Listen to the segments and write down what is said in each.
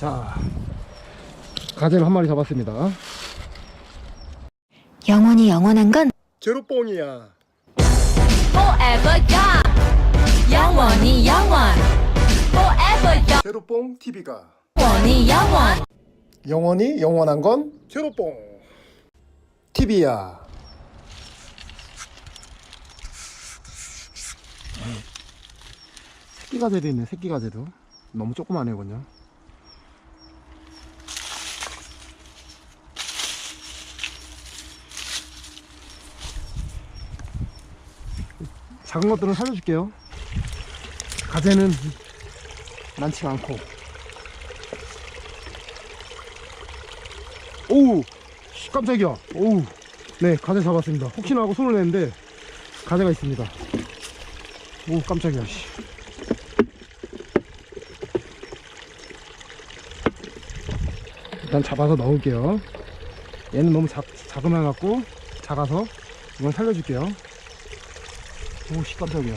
자, 가재를 한 마리 잡았습니다. 영원히 영원한 건 제로뽕이야. forever young. 영원히 영원. forever young. 제로뽕 TV가 영원히 영원. 영원히 영원한 건 제로뽕 TV야. 새끼 가재도 있네. 새끼 가재도 너무 조그만해요, 작은 것들은 살려줄게요. 가재는 많지가 않고. 오우 씨, 깜짝이야 오우 네 가재 잡았습니다 혹시나 하고 손을 냈는데 가재가 있습니다 오 깜짝이야 씨. 일단 잡아서 넣을게요 얘는 너무 작, 작으면 갖고 작아서 이건 살려줄게요 오씨 깜짝이야.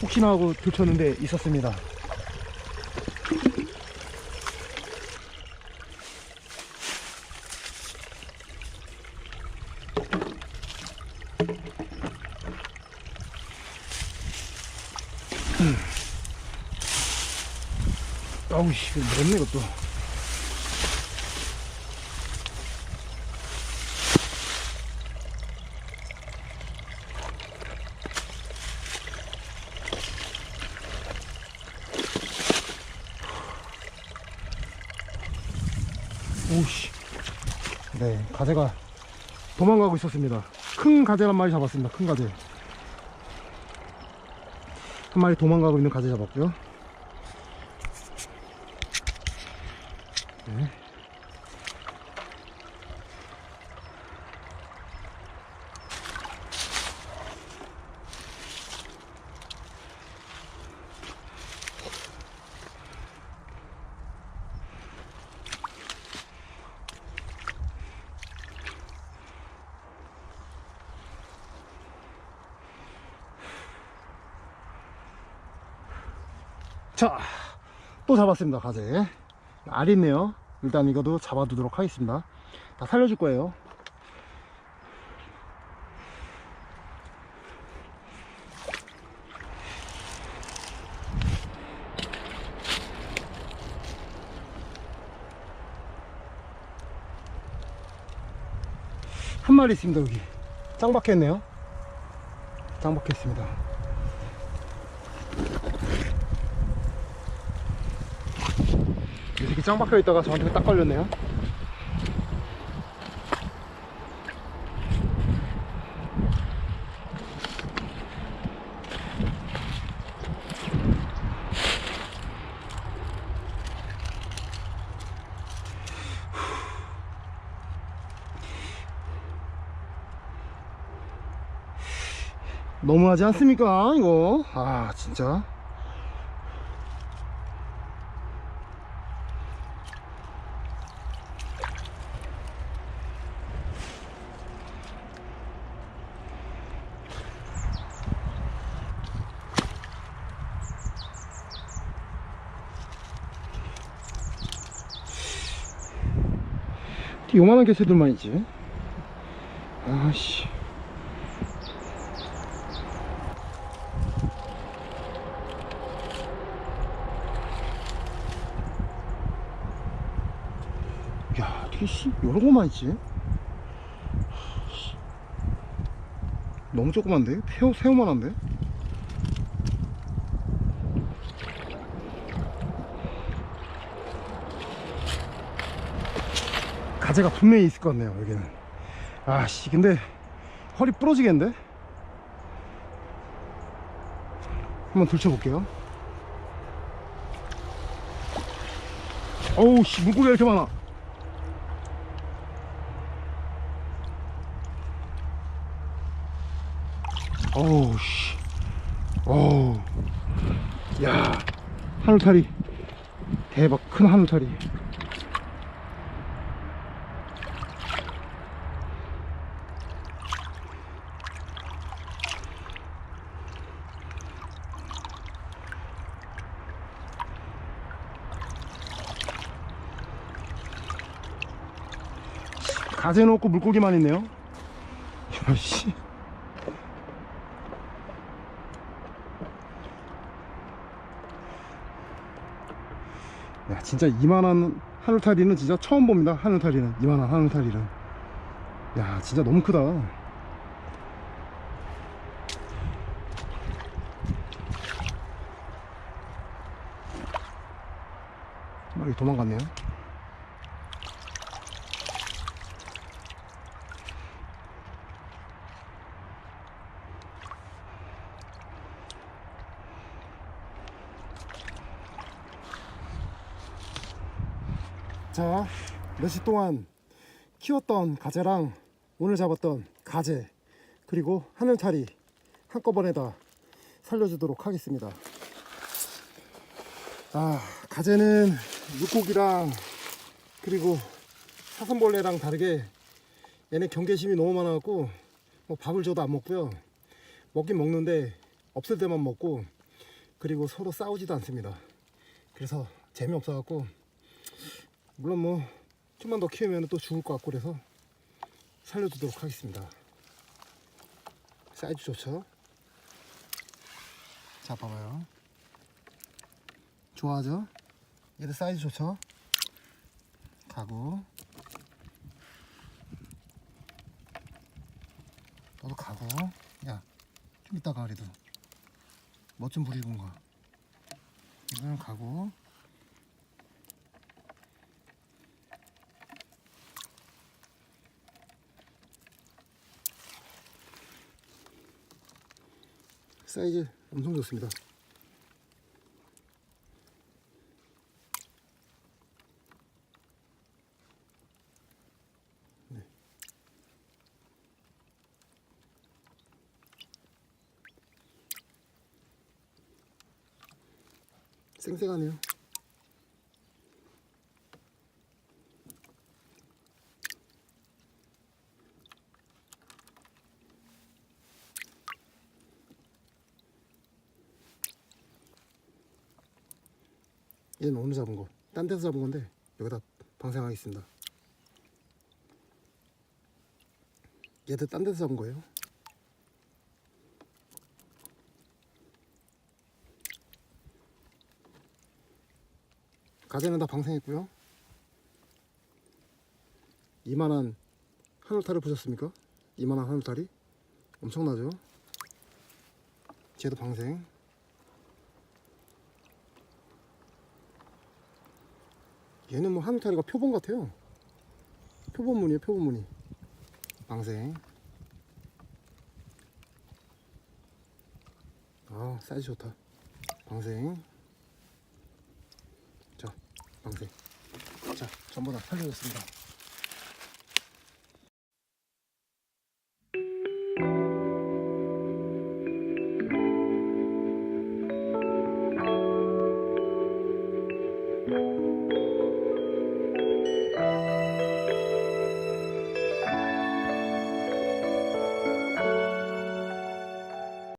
혹시나 하고 들쳤는데 있었습니다. 아우 씨 무섭네 이것도 오씨. 네 가재가 도망가고 있었습니다. 큰 가재 한 마리 잡았습니다 큰 가재. 한 마리 도망가고 있는 가재 잡았고요. 네. 자, 또 잡았습니다, 가재. 알 있네요. 일단 이것도 잡아두도록 하겠습니다. 다 살려줄 거예요. 한 마리 있습니다, 여기. 짱 박혔네요. 짱 박혔습니다. 이 새끼 짱 박혀 있다가 저한테 딱 걸렸네요. 너무하지 않습니까? 이거. 아, 진짜. 요만한 개새들만 있지. 아씨. 야, 어떻게 씨, 요런 거만 있지? 씨. 너무 조그만데? 새우, 새우만한데? 가재가 분명히 있을 것 같네요 여기는. 아씨 근데 허리 부러지겠는데? 한번 들쳐볼게요. 어우 씨 물고기가 이렇게 많아. 어우 씨. 어우. 야 하늘타리. 대박 큰 하늘타리 가재 넣고 물고기만 있네요. 야씨. 야 진짜 이만한 하늘타리는 진짜 처음 봅니다. 하늘타리는 이만한 하늘타리는. 야 진짜 너무 크다. 마리 도망갔네요. 자, 며칠 동안 키웠던 가재랑 오늘 잡았던 가재 그리고 하늘타리 한꺼번에 다 살려주도록 하겠습니다. 아, 가재는 물고기랑 그리고 사슴벌레랑 다르게 얘네 경계심이 너무 많아갖고 뭐 밥을 줘도 안 먹고요. 먹긴 먹는데 없을 때만 먹고 그리고 서로 싸우지도 않습니다. 그래서 재미없어갖고 물론 뭐 좀만 더 키우면 또 죽을 것 같고 그래서 살려두도록 하겠습니다. 사이즈 좋죠? 자 봐봐요. 좋아하죠? 얘들 사이즈 좋죠? 가고 너도 가고 야 좀 이따 가 그래도 멋 좀 부리고 가 이거는 가고 사이즈 엄청 좋습니다. 네. 쌩쌩하네요. 얘는 오늘 잡은 거. 딴 데서 잡은 건데 여기다 방생하겠습니다. 얘들 딴 데서 잡은 거예요. 가재는 다 방생했고요. 이만한 하늘타를 보셨습니까? 이만한 하늘타리 엄청나죠? 쟤도 방생. 얘는 뭐 하늘타리가 표본 같아요. 표본무늬에요, 표본무늬. 방생. 아, 사이즈 좋다. 방생. 자, 방생. 자, 전부 다 살려줬습니다.